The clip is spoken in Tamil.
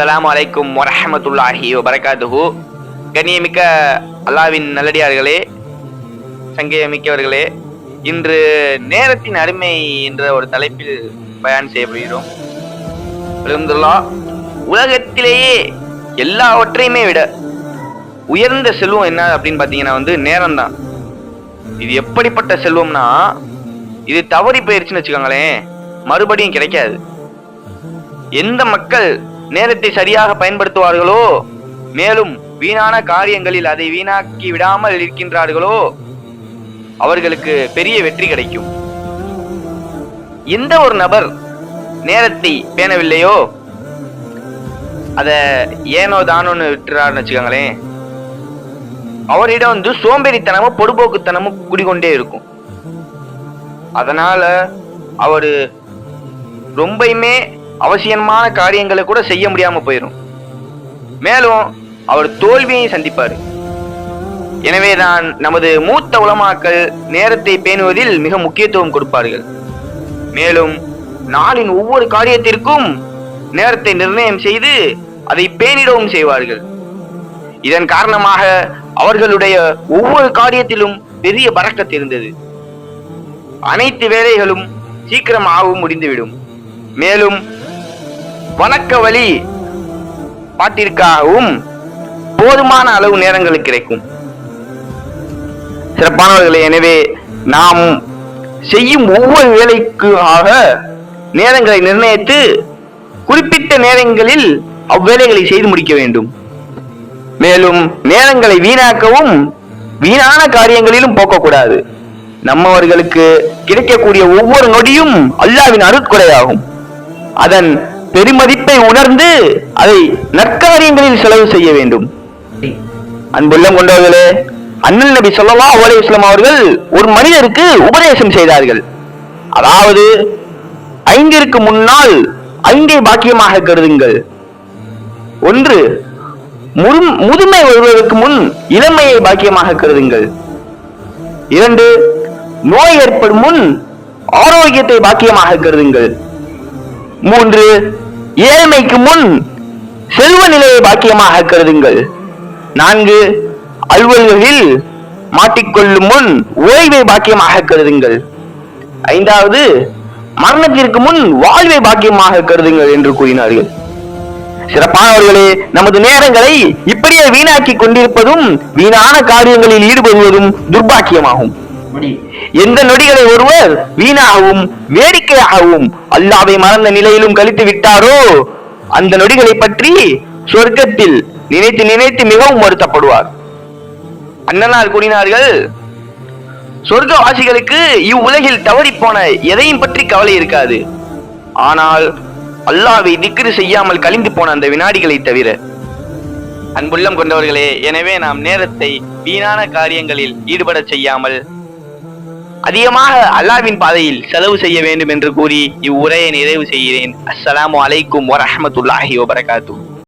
அஸ்லாம் அலைக்கும் வரஹமத்துல்லாஹி வரகாத்துஹு கண்ணியமிக்க அல்லாவின் நல்லடியார்களே சங்கேயமிக்கவர்களே இன்று நேரத்தின் அருமை என்ற ஒரு தலைப்பில் பயன் செய்யப்படுகிறோம். அல்ஹம்துலில்லாஹ் உலகத்திலேயே எல்லாவற்றையுமே விட உயர்ந்த செல்வம் என்ன அப்படின்னு பார்த்தீங்கன்னா வந்து நேரம் தான் இது எப்படிப்பட்ட செல்வம்னா இது தவறி போயிருச்சுன்னு வச்சுக்கோங்களேன் மறுபடியும் கிடைக்காது. எந்த மக்கள் நேரத்தை சரியாக பயன்படுத்துவார்களோ? மேலும் வீணான காரியங்களில் அதை வீணாக்கி விடாமல் இருக்கின்றார்களோ? அவர்களுக்கு பெரிய வெற்றி கிடைக்கும். எந்த ஒரு நபர் நேரத்தை பேணவில்லையோ? அத ஏனோ தானோன்னு விட்டுறாருன்னு வச்சுக்கோங்களேன். அவரிடம் வந்து சோம்பேறித்தனமும் பொடுபோக்குத்தனமும் குடிகொண்டே இருக்கும். அதனால அவரு ரொம்பயுமே அவசியமான காரியங்களை கூட செய்ய முடியாம போயிடும் மேலும் அவர் தோல்வியை சந்திப்பார். எனவே தான் நமது மூத்த உலமாக்கள் நேரத்தை பேணுவதில் மிக முக்கியத்துவம் கொடுப்பார்கள். மேலும் நாளின் ஒவ்வொரு காரியத்திற்கும் நேரத்தை நிர்ணயம் செய்து அதை பேணிடவும் செய்வார்கள். இதன் காரணமாக அவர்களுடைய ஒவ்வொரு காரியத்திலும் பெரிய பறக்கத் இருந்தது அனைத்து வேலைகளும் சீக்கிரமாகவும் முடிந்துவிடும். மேலும் வணக்க வழி பாட்டிற்காகவும் போதுமான அளவு நேரங்கள் கிடைக்கும். சிறப்பானவர்களே எனவே நாம் செய்யும் ஒவ்வொரு வேலைக்காக நேரங்களை நிர்ணயித்து குறிப்பிட்ட நேரங்களில் அவ்வேலைகளை செய்து முடிக்க வேண்டும். மேலும் நேரங்களை வீணாக்கவும் வீணான காரியங்களிலும் போக்கக்கூடாது. நம்மவர்களுக்கு கிடைக்கக்கூடிய ஒவ்வொரு நொடியும் அல்லாவின் அருட்கொடையாகும். அதன் பெருமதிப்பை உணர்ந்து அதை நற்காரியங்களில் செலவு செய்ய வேண்டும். அன்புள்ளம் கொண்டவர்களே அண்ணல் நபி சொல்லலா அலைஹி வஸல்லம் அவர்கள் ஒரு மனிதருக்கு உபதேசம் செய்தார்கள். அதாவது ஐந்திற்கு முன்னால் ஐந்தை பாக்கியமாக கருதுங்கள். ஒன்று முதும்- முதுமை வருவதற்கு முன் இளமையை பாக்கியமாக கருதுங்கள். இரண்டு நோய் ஏற்படும் முன் ஆரோக்கியத்தை பாக்கியமாக கருதுங்கள். மூன்று ஏழ்மைக்கு முன் செல்வ நிலையை பாக்கியமாக கருதுங்கள். நான்கு அலுவல்களில் மாட்டிக்கொள்ளும் முன் ஓய்வை பாக்கியமாக கருதுங்கள். ஐந்தாவது மரணத்திற்கு முன் வாழ்வை பாக்கியமாக கருதுங்கள் என்று கூறினார்கள். சிறப்பானவர்களே நமது நேரங்களை இப்படியே வீணாக்கி கொண்டிருப்பதும் வீணான காரியங்களில் ஈடுபடுவதும் துர்பாக்கியமாகும் எந்த நொடிகளை ஒருவர் வீணாகவும் வேடிக்கையாகவும் அல்லாவை மறந்த நிலையிலும் கழித்து விட்டாரோ அந்த நொடிகளை பற்றி சொர்க்கத்தில் நினைத்து நினைத்து மிகவும் வருத்தப்படுவார். அண்ணனால் கூறினார்கள் சொர்க்கவாசிகளுக்கு இவ்வுலகில் தவறி போன எதையும் பற்றி கவலை இருக்காது. ஆனால் அல்லாவை திக்ரு செய்யாமல் கழிந்து போன அந்த வினாடிகளை தவிர அன்புள்ளம் கொண்டவர்களே எனவே நாம் நேரத்தை வீணான காரியங்களில் ஈடுபடச் செய்யாமல் அதிகமாக அல்லாவின் பாதையில் செலவு செய்ய வேண்டும் என்று கூறி இவ்வுரையை நிறைவு செய்கிறேன். அஸ்ஸலாமு அலைக்கும் வரஹமத்துல்லாஹி வபரகாத்தூ